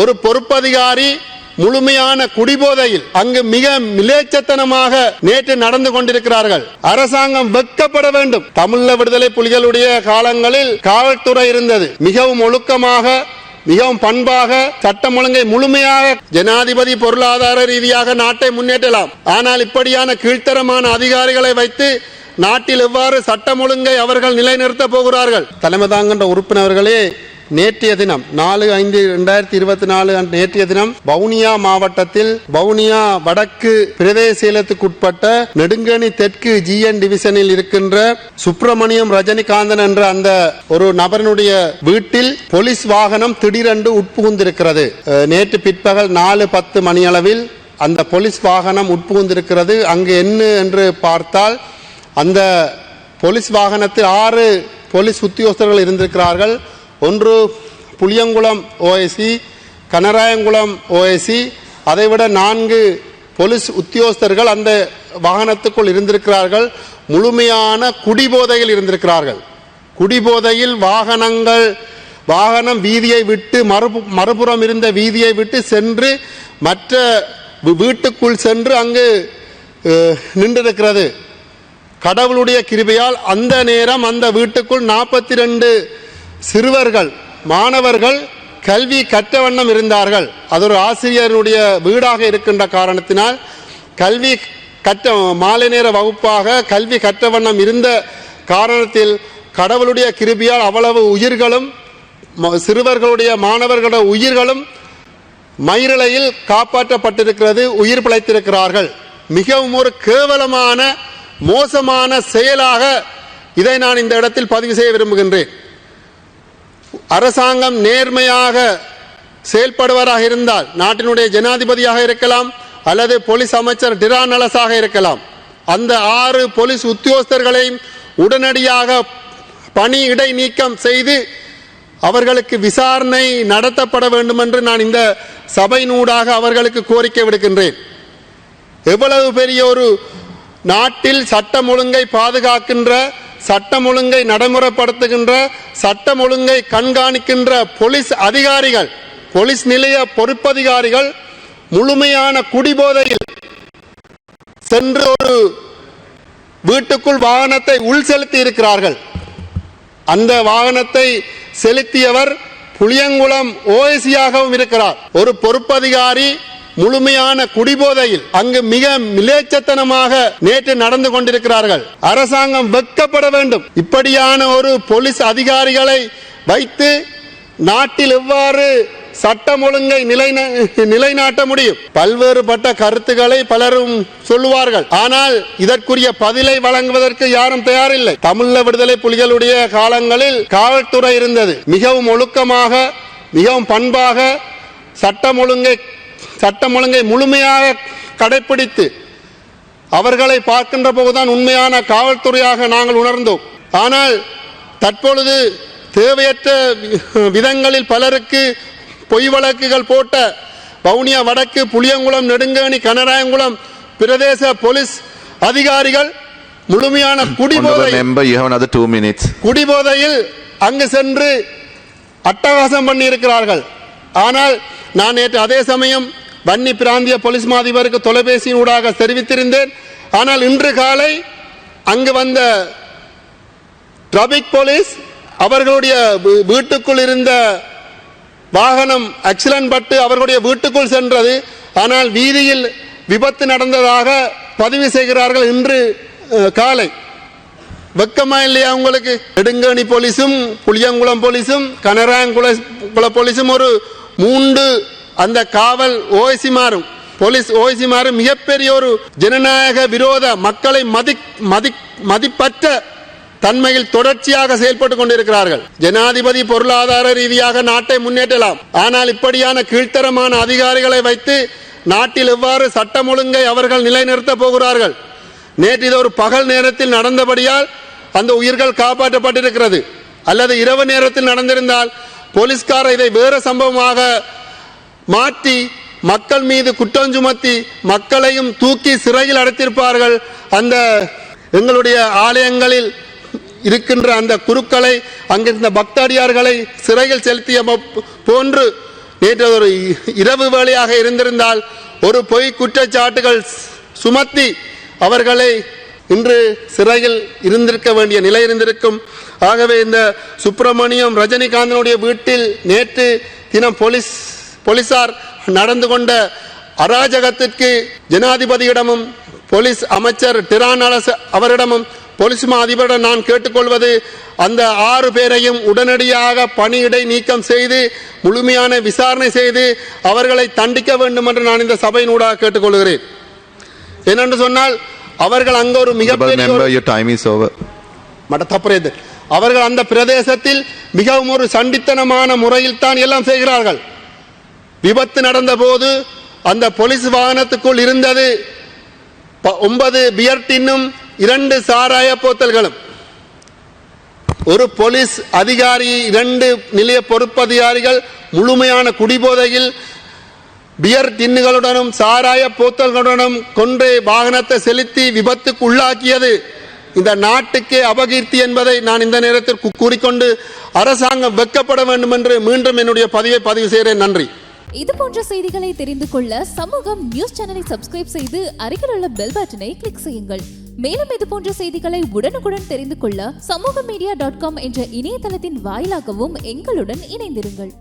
ஒரு பொறுப்பதிகாரி முழுமையான குடிபோதையில் அங்கு மிக மிலேச்சத்தனமாக நேற்று நடந்து கொண்டிருக்கிறார்கள். அரசாங்கம் வெட்கப்பட வேண்டும். தமிழ விடுதலை புலிகளுடைய காலங்களில் காவல்துறை இருந்தது. மிகவும் ஒழுக்கமாக மிகவும் பண்பாக சட்டம் ஒழுங்கை முழுமையாக ஜனாதிபதி பொருளாதார ரீதியாக நாட்டை முன்னேற்றலாம். ஆனால் இப்படியான கீழ்த்தரமான அதிகாரிகளை வைத்து நாட்டில் எவ்வாறு சட்டம் ஒழுங்கை அவர்கள் நிலைநிறுத்த போகிறார்கள்? தலைமை தாங்கின்ற உறுப்பினர்களே நேற்றைய தினம் நாலு ஐந்து இரண்டாயிரத்தி இருபத்தி நாலு நேற்றைய தினம் வவுனியா மாவட்டத்தில் வவுனியா வடக்கு பிரதேச செயலத்துக்குட்பட்ட நெடுங்கணி தெற்கு ஜிஎன் டிவிஷனில் இருக்கின்ற சுப்பிரமணியம் ரஜினிகாந்தன் என்ற அந்த ஒரு நபரனுடைய வீட்டில் போலீஸ் வாகனம் திடீரென்று உட்புகுந்திருக்கிறது. நேற்று பிற்பகல் நாலு பத்து மணியளவில் அந்த போலீஸ் வாகனம் உட்புகுந்திருக்கிறது. அங்கு என்ன என்று பார்த்தால் அந்த போலீஸ் வாகனத்தில் ஆறு போலீஸ் உத்தியோகஸ்தர்கள் இருந்திருக்கிறார்கள். ஒன்று புளியங்குளம் ஓஎஸ்சி கனராயங்குளம் ஓஎஸ்சி அதைவிட நான்கு போலீஸ் உத்தியோகஸ்தர்கள் அந்த வாகனத்துக்குள் இருந்திருக்கிறார்கள். முழுமையான குடிபோதையில் இருந்திருக்கிறார்கள். குடிபோதையில் வாகனங்கள் வாகனம் வீதியை விட்டு மறுபு மறுபுறம் இருந்த வீதியை விட்டு சென்று மற்ற வீட்டுக்குள் சென்று அங்கு நின்றிருக்கிறது. கடவுளுடைய கிருபையால் அந்த நேரம் அந்த வீட்டுக்குள் நாற்பத்தி ரெண்டு சிறுவர்கள் மாணவர்கள் கல்வி கற்ற வண்ணம் இருந்தார்கள். அது ஒரு ஆசிரியருடைய வீடாக இருக்கின்ற காரணத்தினால் கல்வி கற்ற மாலை நேர வகுப்பாக கல்வி கற்ற வண்ணம் இருந்த காரணத்தில் கடவுளுடைய கிருபியால் அவ்வளவு உயிர்களும் ம- சிறுவர்களுடைய மாணவர்களுடைய உயிர்களும் மயிரிழையில் காப்பாற்றப்பட்டிருக்கிறது உயிர் பிழைத்திருக்கிறார்கள். மிகவும் ஒரு கேவலமான மோசமான செயலாக இதை நான் இந்த இடத்தில் பதிவு செய்ய விரும்புகின்றேன். அரசாங்கம் நேர்மையாக செயல்படுவராக இருந்தால் நாட்டினுடைய ஜனாதிபதியாக இருக்கலாம் அல்லது போலீஸ் அமைச்சர் டிரா நலஸாக இருக்கலாம். அந்த ஆறு போலீஸ் உத்தியோகஸ்தர்களையும் உடனடியாக பணி இடை நீக்கம் செய்து அவர்களுக்கு விசாரணை நடத்தப்பட வேண்டும் என்று நான் இந்த சபையினூடாக அவர்களுக்கு கோரிக்கை விடுக்கின்றேன். எவ்வளவு பெரிய ஒரு நாட்டில் சட்டம் ஒழுங்கை பாதுகாக்கின்ற சட்டம் ஒழுங்கை நடைமுறைப்படுத்துகின்ற சட்டம் ஒழுங்கை கண்காணிக்கின்ற போலீஸ் அதிகாரிகள் போலீஸ் நிலைய பொறுப்பதிகாரிகள் முழுமையான குடிபோதையில் சென்று ஒரு வீட்டுக்குள் வாகனத்தை உள் செலுத்தி இருக்கிறார்கள். அந்த வாகனத்தை செலுத்தியவர் புளியங்குளம் ஓஎசியாகவும் இருக்கிறார். ஒரு பொறுப்பதிகாரி முழுமையான குடிபோதையில் அங்கு மிக மிலேச்சத்தனமாக நேற்று நடந்து கொண்டிருக்கிறார்கள். அரசாங்கம் வெட்கப்பட வேண்டும். இப்படியான ஒரு போலீஸ் அதிகாரிகளை வைத்து நாட்டில் எவ்வாறு சட்டம் ஒழுங்கை நிலை நிலைநாட்ட முடியும்? பல்வேறுபட்ட கருத்துக்களை பலரும் சொல்லுவார்கள். ஆனால் இதற்குரிய பதிலை வழங்குவதற்கு யாரும் தயாரில்லை. தமிழ விடுதலை புலிகளுடைய காலங்களில் காவல்துறை இருந்தது. மிகவும் ஒழுக்கமாக மிகவும் பண்பாக சட்டம் ஒழுங்கை சட்டம் ஒழுங்கை முழுமையாக கடைப்பிடித்து அவர்களை பார்க்கின்ற போதுதான் உண்மையான காவல்துறையாக நாங்கள் உணர்ந்தோம் ஆனால் தற்பொழுது தேவையற்ற விதங்களில் பலருக்கு பொய் வழக்குகள் போட்ட வவுனியா வடக்கு புளியங்குளம் நெடுங்கணி கனராயங்குளம் பிரதேச போலீஸ் அதிகாரிகள் முழுமையான குடிபோதை. குடிபோதையில் அங்கு சென்று அட்டகாசம் பண்ணி இருக்கிறார்கள் ஆனால் நான் நேற்று அதே சமயம் வன்னி பிராந்திய போலீஸ் மாதிபருக்கு தொலைபேசியின் ஊடாக தெரிவித்திருந்தேன். ஆனால் இன்று காலை அங்கு வந்த டிராபிக் போலீஸ் அவர்களுடைய வீட்டுக்குள் இருந்த வாகனம் ஆக்சிடென்ட் பட்டு அவர்களுடைய வீட்டுக்குள் சென்றது. ஆனால் வீதியில் விபத்து நடந்ததாக பதிவு செய்கிறார்கள் இன்று காலை. வெக்கமா இல்லையா உங்களுக்கு? நெடுங்கணி போலீஸும் புளியங்குளம் போலீஸும் கனராங்குள குள போலீஸும் ஒரு மூன்று அந்த காவல் ஓய்சி மாறும். போலீஸ் ஓய்சி மாறும். மிகப்பெரிய ஒரு ஜனநாயக விரோத மக்களை மதி மதி மதிப்பற்ற தன்மையில் தொடர்ச்சியாக செயல்பட்டு கொண்டிருக்கிறார்கள். ஜனாதிபதி பொருளாதார ரீதியாக நாட்டை முன்னேற்றலாம். ஆனால் இப்படியான கீழ்த்தரமான அதிகாரிகளை வைத்து நாட்டில் எவ்வாறு சட்டம் ஒழுங்கை அவர்கள் நிலைநிறுத்த போகிறார்கள்? நேற்று இது ஒரு பகல் நேரத்தில் நடந்தபடியால் அந்த உயிர்கள் காப்பாற்றப்பட்டிருக்கிறது. அல்லது இரவு நேரத்தில் நடந்திருந்தால் போலீஸ்காரர் இதை வேறு சம்பவமாக மாற்றி மக்கள் மீது குற்றம் சுமத்தி மக்களையும் தூக்கி சிறையில் அடைத்திருப்பார்கள். அந்த எங்களுடைய ஆலயங்களில் இருக்கின்ற அந்த குருக்களை அங்கிருந்த பக்தாடியார்களை சிறையில் செலுத்திய போன்று நேற்று ஒரு இ- இரவு வேளையாக இருந்திருந்தால் ஒரு பொய் குற்றச்சாட்டுகள் சுமத்தி அவர்களை இன்று சிறையில் இருந்திருக்க வேண்டிய நிலை இருந்திருக்கும். ஆகவே இந்த சுப்பிரமணியம் ரஜினிகாந்தனுடைய வீட்டில் நேற்று தினம் போலீஸ் போலீசார் நடந்து கொண்ட அராஜகத்திற்கு ஜனாதிபதியிடமும் போலீஸ் அமைச்சர் டிரான் அவரிடமும் போலீஸ் அதிபரிடம் நான் கேட்டுக்கொள்வது அந்த ஆறு பேரையும் உடனடியாக பணியிடை நீக்கம் செய்து முழுமையான விசாரணை செய்து அவர்களை தண்டிக்க வேண்டும் என்று நான் இந்த சபையின் ஊடாக கேட்டுக்கொள்கிறேன். ஏனென்று சொன்னால் அவர்கள் அங்கு ஒரு மிகப்பெரிய அவர்கள் அந்த பிரதேசத்தில் மிகவும் ஒரு சண்டித்தனமான முறையில் தான் எல்லாம் செய்கிறார்கள். விபத்து நடந்த போது அந்த போலீஸ் வாகனத்துக்குள் இருந்தது. ஒன்பது பியர் டின்னும் இரண்டு சாராய போத்தல்களும். ஒரு போலீஸ் அதிகாரி இரண்டு நிலைய பொறுப்பதிகாரிகள் முழுமையான குடிபோதையில் பியர் டின்னுகளுடனும் சாராய போத்தல்களுடனும் கொன்றே வாகனத்தை செலுத்தி விபத்துக்கு உள்ளாக்கியது. இந்த நாட்டுக்கே அபகீர்த்தி என்பதை நான் இந்த நேரத்திற்கு கூறிக்கொண்டு அரசாங்கம் வெட்கப்பட வேண்டும் என்று மீண்டும் என்னுடைய பதிவை பதிவு செய்கிறேன். நன்றி. இது போன்ற செய்திகளை தெரிந்து கொள்ள சமூகம் நியூஸ் சேனலை சப்ஸ்கிரைப் செய்து அருகில் உள்ள பெல் பட்டனை கிளிக் செய்யுங்கள். மேலும் இது போன்ற செய்திகளை உடனுக்குடன் தெரிந்து கொள்ள சமூக மீடியா டாட் காம் என்ற இணையதளத்தின் வாயிலாகவும் எங்களுடன் இணைந்திருங்கள்.